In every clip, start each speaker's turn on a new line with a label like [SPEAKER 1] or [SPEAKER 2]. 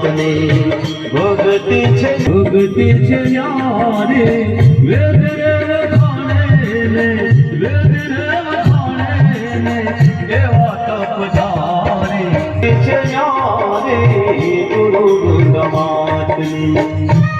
[SPEAKER 1] ગંગમાતની ભોગતી છે ભોગતી છે યારે વેદ રે વખાણે ને વેદ રે વખાણે ને એવા તપ જારે છે યારે ગુરુ બુધેલ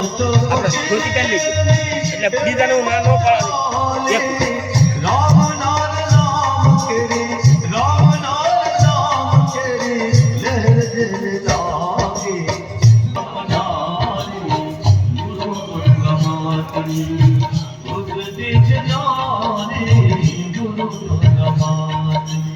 [SPEAKER 2] કૃતિ કરી લેજો એટલે બીજાને હું ના ન પાડી Thank you.